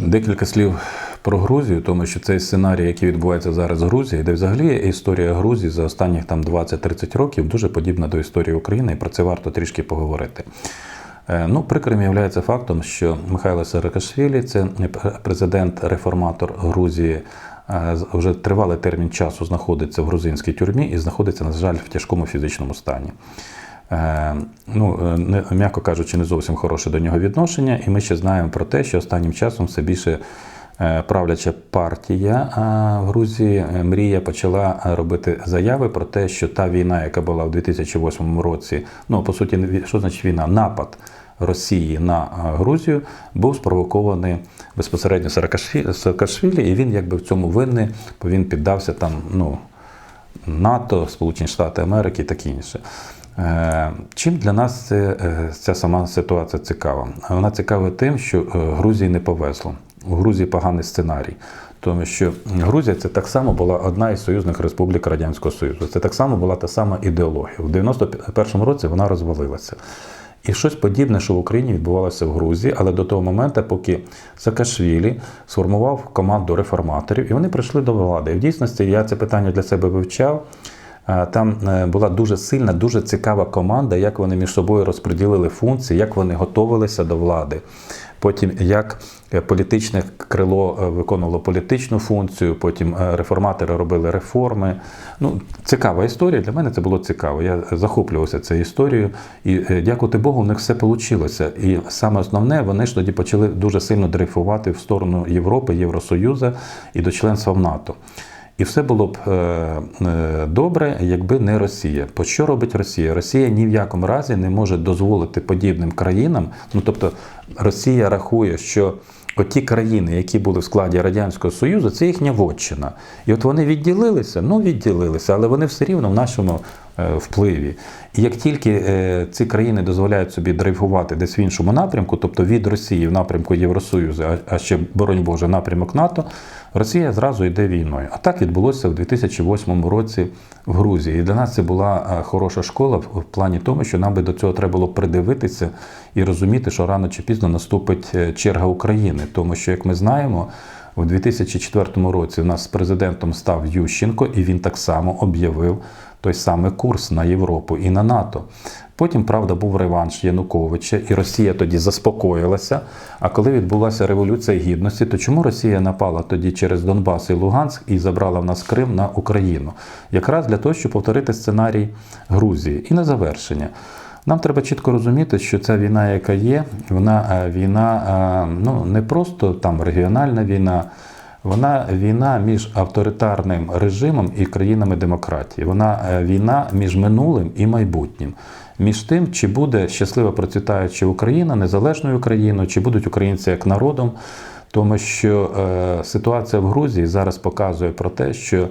Декілька слів про Грузію, тому що цей сценарій, який відбувається зараз в Грузії, де взагалі історія Грузії за останніх там 20-30 років дуже подібна до історії України, і про це варто трішки поговорити. Е, Ну, прикрим є фактом, що Михайло Саакашвілі, це президент-реформатор Грузії, е, вже тривалий термін часу знаходиться в грузинській тюрмі і знаходиться, на жаль, в тяжкому фізичному стані. Е, Ну, е, не, м'яко кажучи, не зовсім хороше до нього відношення, і ми ще знаємо про те, що останнім часом все більше е, правляча партія в Грузії Мрія почала робити заяви про те, що та війна, яка була в 2008 році, ну по суті, що значить війна? Напад Росії на Грузію був спровокований безпосередньо Саакашві- Саакашвілі, і він якби в цьому винний, бо він піддався там, ну. НАТО, Сполучені Штати Америки і таке інше. Е, Чим для нас це, е, ця сама ситуація цікава? Вона цікава тим, що е, Грузії не повезло. У Грузії поганий сценарій. Тому що Грузія це так само була одна із союзних республік Радянського Союзу. Це так само була та сама ідеологія. В 91-му році вона розвалилася. І щось подібне, що в Україні відбувалося в Грузії, але до того моменту, поки Саакашвілі сформував команду реформаторів, і вони прийшли до влади. І в дійсності я це питання для себе вивчав. Там е, була дуже сильна, дуже цікава команда, як вони між собою розподілили функції, як вони готувалися до влади. Потім як е, політичне крило е, виконувало політичну функцію, потім реформатори робили реформи. Ну, цікава історія. Для мене це було цікаво. Я захоплювався цією історією. І дякувати Богу, в них все вийшло. І саме основне, вони ж тоді почали дуже сильно дрейфувати в сторону Європи, Євросоюзу і до членства в НАТО. І все було б е, е, добре, якби не Росія. По що робить Росія? Росія ні в якому разі не може дозволити подібним країнам. Ну тобто, Росія рахує, що оті країни, які були в складі Радянського Союзу, це їхня вотчина. І от вони відділилися, ну відділилися, але вони все рівно в нашому е, впливі. І як тільки ці країни дозволяють собі дрейфувати десь в іншому напрямку, тобто від Росії в напрямку Євросоюзу, а ще, боронь Боже, напрямок НАТО, Росія зразу йде війною. А так відбулося в 2008 році в Грузії. І для нас це була е, хороша школа в плані тому, що нам би до цього треба було придивитися і розуміти, що рано чи пізно наступить е, черга України. Тому що, як ми знаємо, у 2004 році у нас президентом став Ющенко, і він так само об'явив той самий курс на Європу і на НАТО. Потім, правда, був реванш Януковича, і Росія тоді заспокоїлася. А коли відбулася революція гідності, то чому Росія напала тоді через Донбас і Луганськ і забрала в нас Крим на Україну? Якраз для того, щоб повторити сценарій Грузії. І на завершення. Нам треба чітко розуміти, що ця війна, яка є, вона е, війна е, ну, не просто там регіональна війна, вона війна між авторитарним режимом і країнами демократії. Вона е, війна між минулим і майбутнім. Між тим, чи буде щаслива процвітаюча Україна, незалежною Україною, чи будуть українці як народом, тому що ситуація в Грузії зараз показує про те, що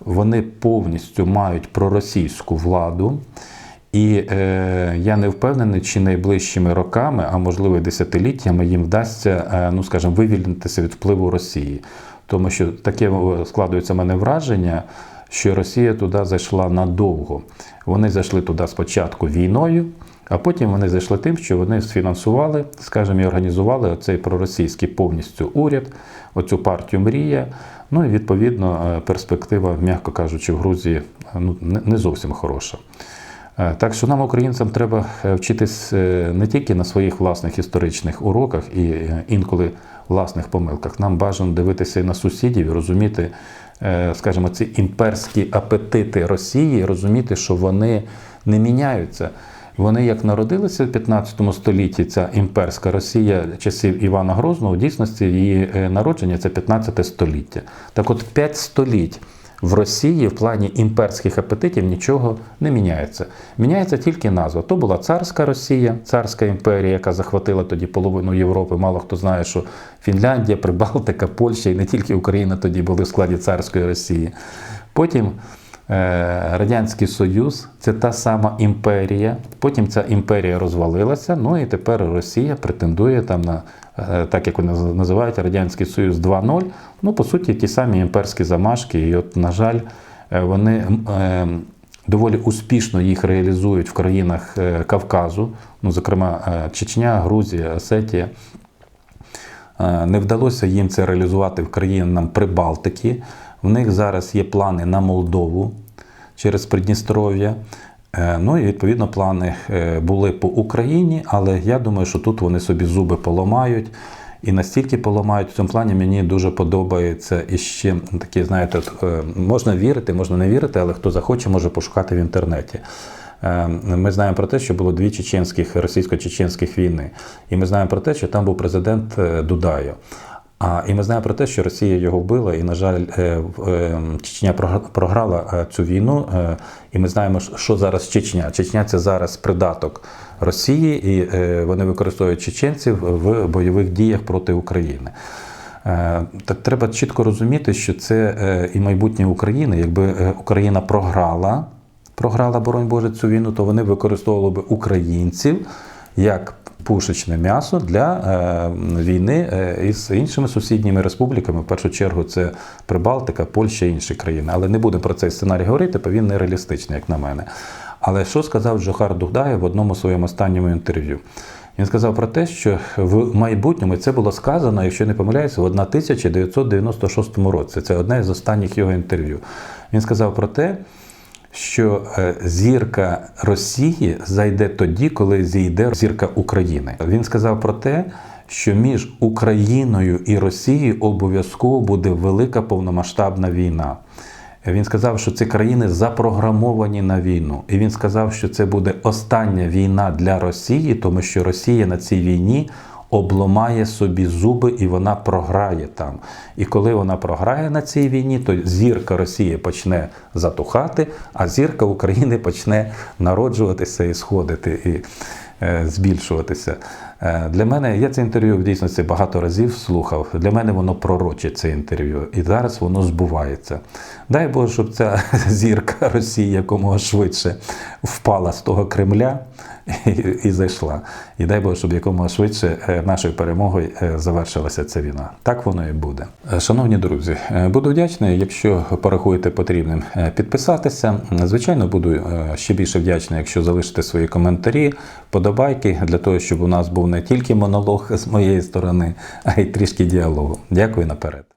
вони повністю мають проросійську владу. І е, я не впевнений, чи найближчими роками, а можливо десятиліттями, їм вдасться, е, ну скажімо, вивільнитися від впливу Росії. Тому що таке складується в мене враження, що Росія туди зайшла надовго. Вони зайшли туди спочатку війною, а потім вони зайшли тим, що вони сфінансували, скажімо, і організували оцей проросійський повністю уряд, оцю партію Мрія. Ну і відповідно е, перспектива, м'яко кажучи, в Грузії е, ну, не зовсім хороша. Е, Так що нам, українцям, треба е, вчитись е, не тільки на своїх власних історичних уроках і інколи власних помилках. Нам бажано дивитися і на сусідів і розуміти, скажімо, ці імперські апетити Росії, розуміти, що вони не міняються. Вони як народилися в 15 столітті, ця імперська Росія часів Івана Грозного, в дійсності її народження це 15 століття. Так от 5 століть в Росії в плані імперських апетитів нічого не міняється. Міняється тільки назва. То була царська Росія, царська імперія, яка захватила тоді половину Європи. Мало хто знає, що Фінляндія, Прибалтика, Польща і не тільки Україна тоді були в складі царської Росії. Потім Радянський Союз це та сама імперія. Потім ця імперія розвалилася. Ну і тепер Росія претендує там на е, так як вони називають Радянський Союз 2.0. Ну, по суті, ті самі імперські замашки. І от, на жаль, е, вони е, доволі успішно їх реалізують в країнах е, Кавказу, ну, зокрема, е, Чечня, Грузія, Осетія. Е, Не вдалося їм це реалізувати в країнам Прибалтики. В них зараз є плани на Молдову через Придністров'я. Е, Ну і відповідно плани е, були по Україні, але я думаю, що тут вони собі зуби поламають. І настільки поламають в цьому плані, мені дуже подобається і ще такі, знаєте, е, можна вірити, можна не вірити, але хто захоче, може пошукати в інтернеті. Ми знаємо про те, що було дві чеченських російсько-чеченських війни. І ми знаємо про те, що там був президент Дудаєв. А, і ми знаємо про те, що Росія його вбила, і, на жаль, е, е, Чечня програла е, цю війну. І ми знаємо, що зараз Чечня. Чечня це зараз придаток Росії, і вони використовують чеченців в бойових діях проти України. Так треба чітко розуміти, що це і майбутнє України. Якби Україна програла, програла, боронь Боже, цю війну, то вони використовували б українців як пушечне м'ясо для е, війни е, із іншими сусідніми республіками. В першу чергу це Прибалтика, Польща і інші країни. Але не будемо про цей сценарій говорити, бо він нереалістичний, як на мене. Але що сказав Джохар Дугдаєв в одному своєму останньому інтерв'ю? Він сказав про те, що в майбутньому це було сказано, якщо не помиляюся, в 1996 році. Це одне з останніх його інтерв'ю. Він сказав про те, що е, зірка Росії зайде тоді, коли зійде зірка України. Він сказав про те, що між Україною і Росією обов'язково буде велика повномасштабна війна. Він сказав, що ці країни запрограмовані на війну. І він сказав, що це буде остання війна для Росії, тому що Росія на цій війні обламає собі зуби і вона програє там. І коли вона програє на цій війні, то зірка Росії почне затухати, а зірка України почне народжуватися і сходити. І е, збільшуватися. Е, Для мене я це інтерв'ю в дійсності багато разів слухав. Для мене воно пророче це інтерв'ю, і зараз воно збувається. Дай Боже, щоб ця зірка Росії якомога швидше впала з того Кремля і, і зайшла. І дай Боже, щоб якомога швидше е, нашою перемогою е, завершилася ця війна. Так воно і буде. Шановні друзі, буду вдячний, якщо порахуєте потрібним підписатися. Звичайно, буду ще більше вдячний, якщо залишите свої коментарі, подобайки для того, щоб у нас був не тільки монолог з моєї сторони, а й трішки діалогу. Дякую наперед.